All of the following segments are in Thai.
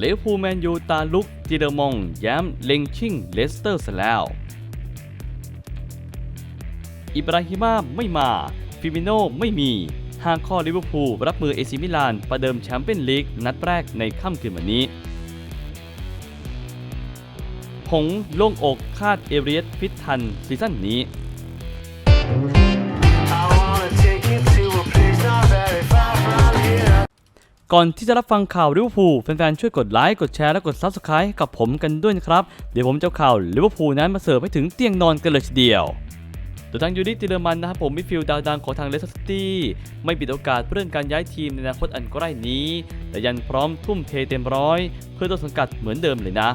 เลวพูแมนยูตาลุกจิเดอร์มองแย้มเลงชิ่งเลสเตอร์ซะแล้ว อิบราฮิมาไม่มา ฟิมิโนไม่มีหากข้อลิเวอร์พูลรับมือเอซิมิลาน ประเดิมแชมเปี้ยนลีกนัดแรกในค่ำคืนวันนี้ หงโล่งอกคาดเอเรียสฟิตทันซีซั่นนี้ ก่อนที่จะรับฟังข่าวลิเวอร์พูลแฟนๆช่วยกดไลค์กดแชร์และกด Subscribe กับผมกันด้วยนะครับ เดี๋ยวผมจะเอาข่าวลิเวอร์พูลนั้นมาเสิร์ฟให้ถึงเตียงนอนกันเลยทีเดียวโดยทางยูดิติเลอร์มันนะครับผมมิดฟิลด์ดาวดังของทางเลสเตอร์ซิตี้ไม่ปิดโอกาสเรื่องการย้ายทีมในอนาคตอันใกล้นี้ แต่ยันพร้อมทุ่มเทเต็มร้อย เพื่อต้นสังกัดเหมือนเดิมเลยนะ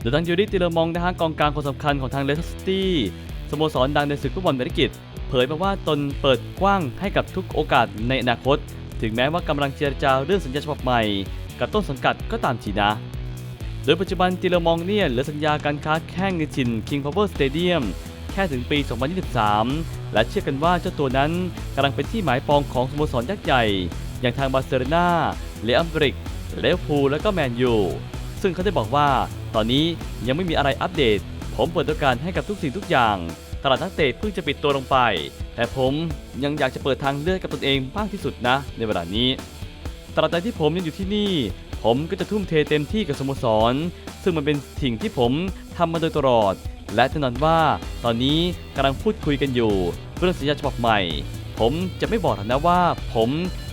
โดยทางยูดิติเลอร์มองนะฮะกองกลางคนสำคัญของทางเลสเตอร์ซิตี้สโมสรดังในศึกฟุตบอลเมริกิตเผยมาว่าตนเปิดกว้างให้กับทุกโอกาสในอนาคต ถึงแม้ว่ากำลังเจรจาเรื่องสัญญาฉบับใหม่ กับต้นสังกัดก็ตามทีนะ โดยปัจจุบันติเลมองเนี่ยเหลือสัญญาการค้าแข่งในถิ่น King Power Stadium แค่ถึงปี 2023 และเชื่อกันว่าเจ้าตัวนั้นกำลังเป็นที่หมายปองของสโมสรยักษ์ใหญ่ อย่างทางบาร์เซโลนาเลอัมบริกเลวพูและก็แมนยูซึ่งเขาได้บอกว่า ตอนนี้ยังไม่มีอะไรอัปเดต ผมเปิดโอกาสให้กับทุกสิ่งทุกอย่าง ตลาดนักเตะเพิ่งจะปิดตัวลงไป แต่ผมยังอยากจะเปิดทางเลือกกับตนเองมากที่สุดนะ ในเวลานี้ตราบใดที่ผมยังอยู่ที่นี่ ผมก็จะทุ่มเทเต็มที่กับสโมสร ซึ่งมันเป็นสิ่งที่ผมทำมาโดยตลอด และแน่นอนว่าตอนนี้กำลังพูดคุยกันอยู่เรื่องสัญญาฉบับใหม่ ผมจะไม่บอกนะว่า ผม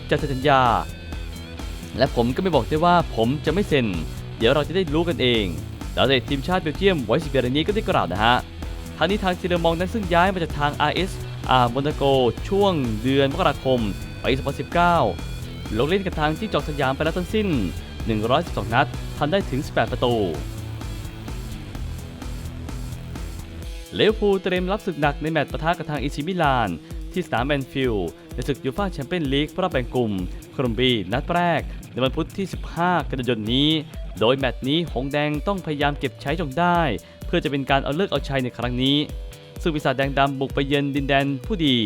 จะเซ็นสัญญา และผมก็ไม่บอกด้วยว่าผมจะไม่เซ็น เดี๋ยวเราจะได้รู้กันเองดาวเตะทีมชาติเบลเยียมไว้สิบเดือนนี้ก็ได้กล่าวนะฮะทางนี้ทางซีเดอร์มองนั้นซึ่งย้ายมาจากทาง RS อาร์โมนาโกช่วงเดือนมกราคมปี 2019 ลงเล่นกับทางที่จอกสยามไปแล้วทั้งสิ้น 112 นัดทำได้ถึง 18 ประตูเลวพูเตรียมรับศึกหนักในแมตช์ปะทะกับทางอิชิมิลาน ที่สนามแอนฟิลด์ในศึกยูฟ่าแชมเปี้ยนลีกรอบแบ่งกลุ่มโคลอมบีนัดแรก ในวันพุธที่ 15 กันยายนนี้ โดยแมตช์นี้หงแดงต้องพยายามเก็บใช้จงได้ เพื่อจะเป็นการเอาเลิกเอาชัยในครั้งนี้ ซึ่งปีศาจแดงดำบุกไปเยือนดินแดนผู้ดี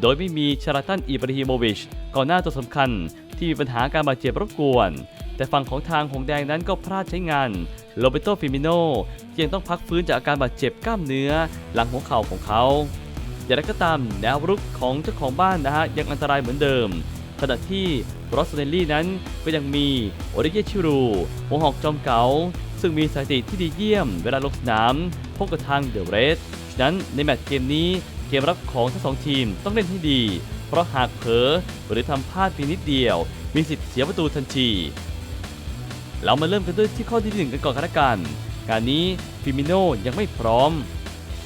โดยไม่มีชาราตันอิบราฮิโมวิชก่อนหน้าตัวสำคัญที่มีปัญหาการบาดเจ็บรบกวน แต่ฝั่งของทางหงแดงนั้นก็พลาดใช้งานโรเบโตฟิมิโนยังต้องพักฟื้นจากอาการบาดเจ็บกล้ามเนื้อ หลังหัวเข่าของเขาอย่างไรก็ตามแนวรุกของเจ้าของบ้านนะฮะยังอันตรายเหมือนเดิม ขณะที่รอสเนลลี่นั้นก็ยังมีโอริเยชิรูหัวหอกจอมเก๋าซึ่งมีสถิติที่ดีเยี่ยมเวลาลงสนามพบกับทางเดอะเรส ฉะนั้นในแมตช์เกมนี้เกมรับของทั้งสองทีมต้องเล่นให้ดี เพราะหากเผลอหรือทำพลาดเพียงนิดเดียว มีสิทธิ์เสียประตูทันที เรามาเริ่มกันด้วยที่ข้อที่หนึ่งกันก่อนกันละกัน การนี้ฟิมิโนยังไม่พร้อม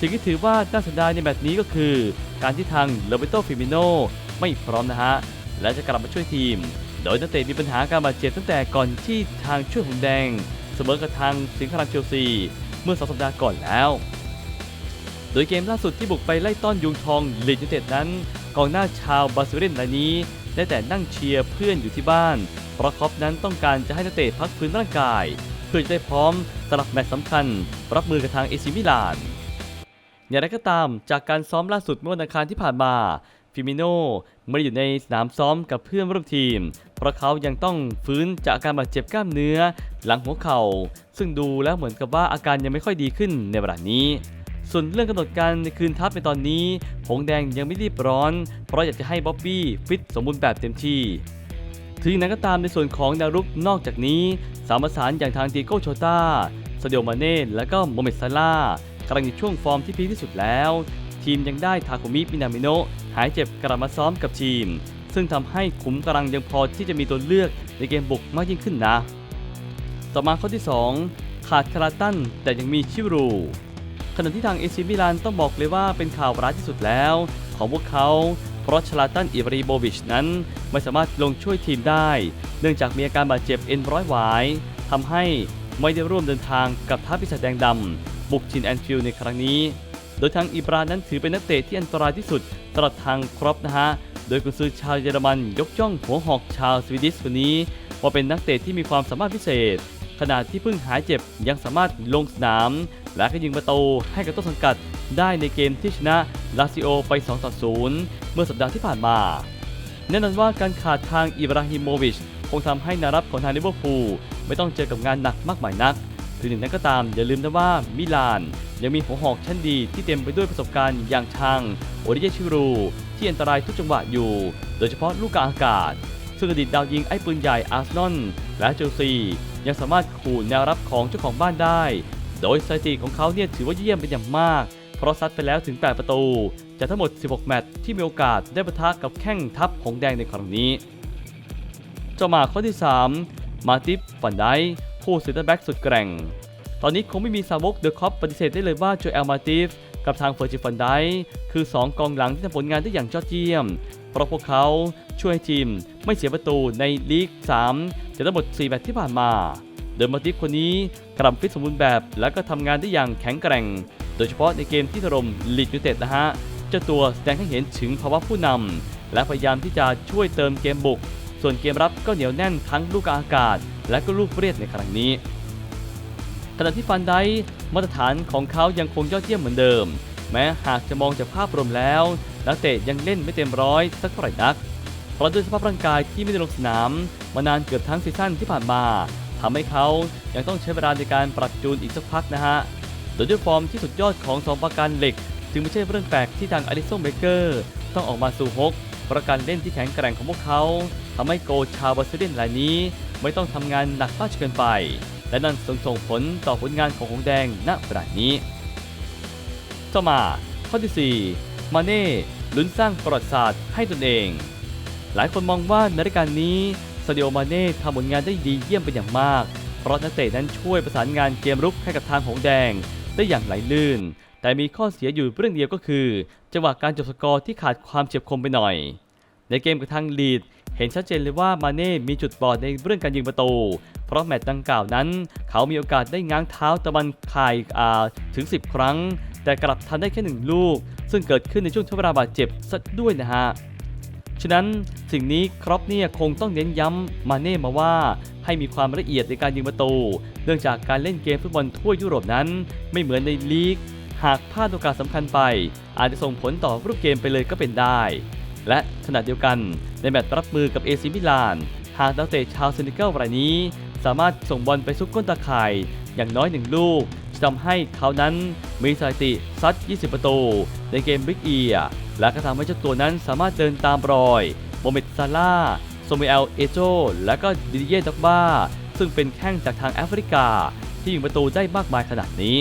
สิ่งที่ถือว่าน่าเสียดายในแมตช์นี้ก็คือ การที่ทางโรเบโตฟิมิโนไม่พร้อมนะฮะ และจะกลับมาช่วยทีม โดยนักเตะมีปัญหาการบาดเจ็บตั้งแต่ก่อนที่ทางช่วยหงแดง เสมอกับทางสิงห์คลังเชลซีเมื่อสองสัปดาห์ก่อนแล้ว ดยเกมล่าสุดที่บุกไปไล่ต้อนยุงทองลีดยูเต็ดนั้น กองหน้าชาวบาซิลเรายนี้ ได้แต่นั่งเชียร์เพื่อนอยู่ที่บ้าน เพราะคอปนั้นต้องการจะให้นักเตะพักฟื้นร่างกาย เพื่อจะได้พร้อมสำหรับแมตช์สำคัญ รับมือกับทางเอซิมิลานอย่างไรก็ตามจากการซ้อมล่าสุดเมื่อวันอังคารที่ผ่านมาฟิมิโนไม่ได้อยู่ในสนามซ้อมกับเพื่อนร่วมทีม เพราะเขายังต้องฟื้นจากอาการบาดเจ็บกล้ามเนื้อ หลังหัวเข่า ซึ่งดูแล้วเหมือนกับว่าอาการยังไม่ค่อยดีขึ้นในเวลานี้ ส่วนเรื่องกำหนดการในคืนทัพในตอนนี้ หงแดงยังไม่รีบร้อน เพราะอยากจะให้บ๊อบบี้ฟิตสมบูรณ์แบบเต็มที่ ถึงนั้นก็ตามในส่วนของแนวรุกนอกจากนี้ สามประสานอย่างทางตีโก้โชตาสเดียวมาเน่และก็โมเมดซาร่ากำลังอยู่ช่วงฟอร์มที่พีที่สุดแล้ว ทีมยังได้ทาคุมิมินามิโนะหายเจ็บกลับมาซ้อมกับทีม ซึ่งทำให้ขุมกำลังยังพอที่จะมีตัวเลือกในเกมบุกมากยิ่งขึ้นนะ ต่อมาข้อที่ 2 ขาดคาราตันแต่ยังมีชิวรู ขณะที่ทางเอซิมิลานต้องบอกเลยว่าเป็นข่าวร้ายที่สุดแล้ว ของพวกเขา เพราะชลาตันอิบริโบวิชนั้น ไม่สามารถลงช่วยทีมได้ เนื่องจากมีอาการบาดเจ็บเอ็นร้อยหวายทำให้ไม่ได้ร่วมเดินทางกับทัพปีศาจแดงดำบุกชินแอนฟิลด์ในครั้งนี้ โดยทางอิบรานั้นถือเป็นนักเตะที่อันตรายที่สุดสำหรับทางครอปนะฮะ โดยกุนซือชาวเยอรมันยกย่องหัวหอกชาวสวีดิชคนนี้ว่าเป็นนักเตะที่มีความสามารถพิเศษ ขณะที่เพิ่งหายเจ็บยังสามารถลงสนาม และก็ยิงประตูให้กับต้นสังกัดได้ในเกมที่ชนะลาซิโอไป 2-0 เมื่อสัปดาห์ที่ผ่านมาแน่นอนว่าการขาดทางอิบราฮิโมวิชคงทำให้นารับของทางลิเวอร์พูลไม่ต้องเจอกับงานหนักมากมายนัก ถึงอย่างนั้นก็ตามอย่าลืมนะว่ามิลาน ยังมีหัวหอกชั้นดีที่เต็มไปด้วยประสบการณ์อย่างชังโอริเยชิรูที่อันตรายทุกจังหวะอยู่ โดยเฉพาะลูกกลางอากาศ ซึ่งอดีตดาวยิงไอ้ปืนใหญ่อาร์เซนอลและเชลซี ยังสามารถขู่แนวรับของเจ้าของบ้านได้ โดยสถิติของเขาเนี่ยถือว่าเยี่ยมเป็นอย่างมาก เพราะซัดไปแล้วถึง 8 ประตู จากทั้งหมด 16 แมตช์ที่มีโอกาสได้ปะทะกับแข้งทัพหงแดงในครั้งนี้ เจ้าหมาข้อที่ 3 มาติฟฟันไดผู้เซนเตอร์แบ็กสุดแกร่ง ตอนนี้คงไม่มีสาวกเดอะคอปปฏิเสธได้เลยว่าโจเอลมาติฟ กับทางเฟอร์จิฟันไดคือ 2 กองหลังที่ทำผลงานได้อย่างยอดเยี่ยม เพราะพวกเขาช่วยทีมไม่เสียประตูในลีก 3 จากทั้งหมด 4 แมตช์ที่ผ่านมา เดอะมาติฟคนนี้กลับฟิตสมบูรณ์แบบ และก็ทำงานได้อย่างแข็งแกร่ง โดยเฉพาะในเกมที่ถล่มลีดยูเต็ดนะฮะเจ้าตัวแสดงให้เห็นถึงภาวะผู้นำและพยายามที่จะช่วยเติมเกมบุก ส่วนเกมรับก็เหนียวแน่นทั้งลูกอากาศ และก็ลูกเรียดในครั้งนี้ ขณะที่ฟันไดมาตรฐานของเขายังคงยอดเยี่ยมเหมือนเดิม แม้หากจะมองจากภาพรวมแล้วนักเตะยังเล่นไม่เต็มร้อยสักเท่าไหร่นัก เพราะด้วยสภาพร่างกายที่ไม่ได้ลงสนาม มานานเกือบทั้งซีซั่นที่ผ่านมาทำให้เขายังต้องใช้เวลาในการปรับจูนอีกสักพักนะฮะ โดยด้วยฟอร์มที่สุดยอดของสองประการเหล็ก จึงไม่ใช่เรื่องแปลกที่ทางอลิซงเบเกอร์ต้องออกมาสู่ฮกประการเล่นที่แข็งแกร่งของพวกเขาทำให้โกชาวบาซิเลียนรายนี้ ไม่ต้องทำงานหนักมากจนเกินไป และนั่นส่งส่งผลต่อผลงานของหงแดงณเวลานี้ต่อมาข้อที่ 4 มาเน่ลุ้นสร้างประวัติศาสตร์ให้ตนเอง หลายคนมองว่าในรายการนี้ซาดิโอมาเน่ทำผลงานได้ดีเยี่ยมเป็นอย่างมาก เพราะนักเตะนั้นช่วยประสานงานเกมรุกให้กับทางหงแดง ได้อย่างไหลลื่น แต่มีข้อเสียอยู่เรื่องเดียวก็คือ จังหวะการจบสกอร์ที่ขาดความเฉียบคมไปหน่อย ในเกมกับทางลีด เห็นชัดเจนเลยว่ามาเน่มีจุดบอดในเรื่องการยิงประตู เพราะแมตช์ดังกล่าวนั้น เขามีโอกาสได้ง้างเท้าตะวันข่ายถึง 10 ครั้ง แต่กลับทันได้แค่หนึ่งลูก ซึ่งเกิดขึ้นในช่วงทดเวลาบาดเจ็บซะด้วยนะฮะ ฉะนั้นสิ่งนี้ครอปเนี่ยคงต้องเน้นย้ำมาเน่มาว่าให้มีความละเอียดในการยิงประตู เนื่องจากการเล่นเกมฟุตบอลทั่วยุโรปนั้น ไม่เหมือนในลีก หากพลาดโอกาสสำคัญไป อาจจะส่งผลต่อรูปเกมไปเลยก็เป็นได้ และขณะเดียวกันในแมตช์รับมือกับเอซิมิลาน หากนักเตะชาวเซนิเกลรายนี้ สามารถส่งบอลไปซุกก้นตาข่ายอย่างน้อยหนึ่งลูกจะทำให้เขานั้นมีสถิติซัด 20 ประตู ในเกมบิ๊กเอียและก็ทำให้เจ้าตัวนั้นสามารถเดินตามรอยโมเมดซาร่าโซเมเอลเอโจ และก็ดิเยด็อกบ้า ซึ่งเป็นแข้งจากทางแอฟริกา ที่ยิงประตูได้มากมายขนาดนี้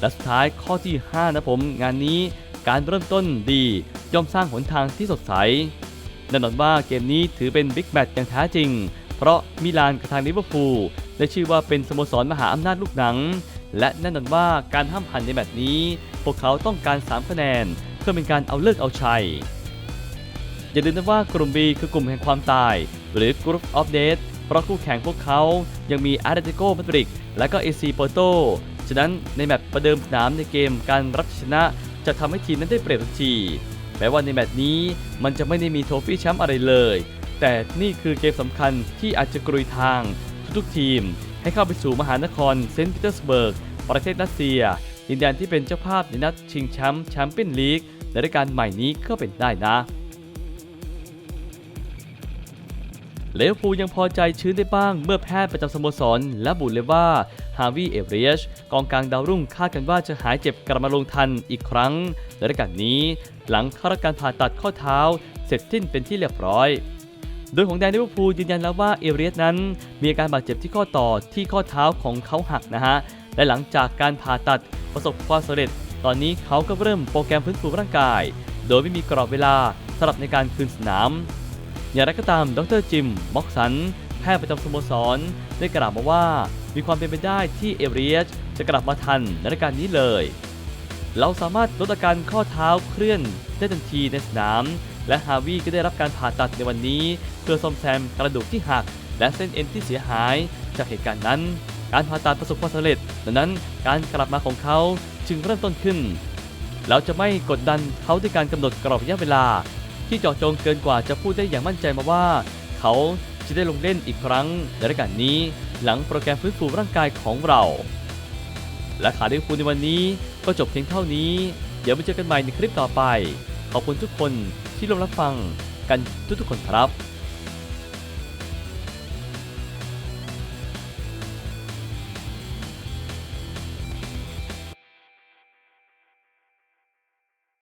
และสุดท้ายข้อที่ 5 นะผม งานนี้ การเริ่มต้นดีย่อมสร้างหนทางที่สดใสแน่นอนว่าเกมนี้ถือเป็นบิ๊กแมตช์อย่างแท้จริง เพราะมิลานกับทางลิเวอร์พูลได้ชื่อว่าเป็นสโมสรมหาอำนาจลูกหนัง และแน่นอนว่าการห้ามหันในแมตช์นี้ พวกเขาต้องการ 3 คะแนน เพื่อเป็นการเอาเลิกเอาชัย อย่าลืมนะว่ากลุ่ม B คือกลุ่มแห่งความตาย หรือ Group of Death เพราะคู่แข่งพวกเขายังมีอาร์เตติโกมาดริดและก็เอซีโปโตฉะนั้นในแมตช์ประเดิมสนามในเกมการรับชนะ จะทำให้ทีมนั้นได้เปรียบทันทีแม้ว่าในแมตช์นี้มันจะไม่ได้มีโทฟี่แชมป์อะไรเลย แต่นี่คือเกมสำคัญที่อาจจะกรุยทางทุกๆทีม ให้เข้าไปสู่มหานครเซนต์ปีเตอร์สเบิร์ก ประเทศรัสเซียดินแดนที่เป็นเจ้าภาพในนัดชิงแชมป์แชมเปี้ยนลีกในรายการใหม่นี้ก็เป็นได้นะเลวพูยังพอใจชื้นได้บ้างเมื่อแพทย์ประจำสโมสรและบุเลยว่า ฮาวิเอเรียชกองกลางดาวรุ่งคาดกันว่าจะหายเจ็บกลับมาลงทันอีกครั้งในรายการนี้ หลังเข้ารับการผ่าตัดข้อเท้า เสร็จสิ้นเป็นที่เรียบร้อย โดยของแดนลิเวอร์พูลยืนยันแล้วว่าเอเรียสนั้น มีอาการบาดเจ็บที่ข้อต่อที่ข้อเท้าของเขาหักนะฮะและหลังจากการผ่าตัดประสบความสำเร็จ ตอนนี้เขาก็เริ่มโปรแกรมฟื้นฟูร่างกาย โดยไม่มีกรอบเวลาสำหรับในการคืนสนามอย่างไรก็ตามดรจิมม็อกสันแพทย์ประจำสโมสรได้กล่าวมาว่า มีความเป็นไปได้ที่เอเรียสจะกลับมาทันในรายการนี้เลย เราสามารถลดอาการข้อเท้าเคลื่อนได้ทันทีในสนาม และฮาวิก็ได้รับการผ่าตัดในวันนี้ เพื่อซ่อมแซมกระดูกที่หัก และเส้นเอ็นที่เสียหายจากเหตุการณ์นั้น การผ่าตัดประสบความสำเร็จ ดังนั้นการกลับมาของเขาจึงเริ่มต้นขึ้น เราจะไม่กดดันเขาด้วยการกำหนดกรอบระยะเวลา ที่เจาะจงเกินกว่าจะพูดได้อย่างมั่นใจมาว่า เขาจะได้ลงเล่นอีกครั้งในรายการนี้ หลังโปรแกรมฟื้นฟูร่างกายของเรา และข่าวลิเวอร์พูในวันนี้ก็จบเพียงเท่านี้ เดี๋ยวไปเจอกันใหม่ในคลิปต่อไป ขอบคุณทุกคนที่ร่วมรับฟังกันทุกๆคนครับ